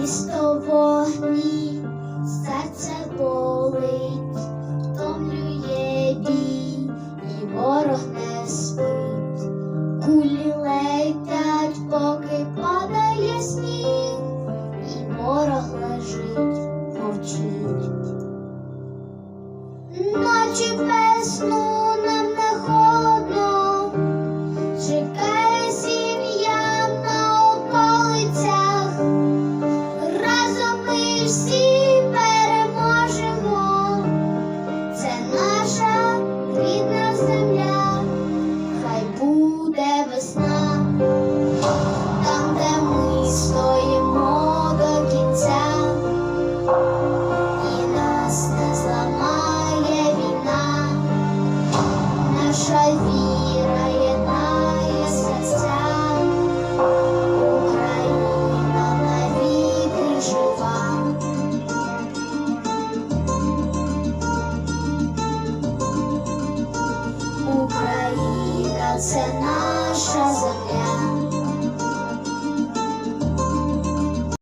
місто вогні, серце болить, втомлює бій, і ворог не спить. Кулі летять, поки падає сніг, і ворог лежить, мовчить. Ночі без сну це наша.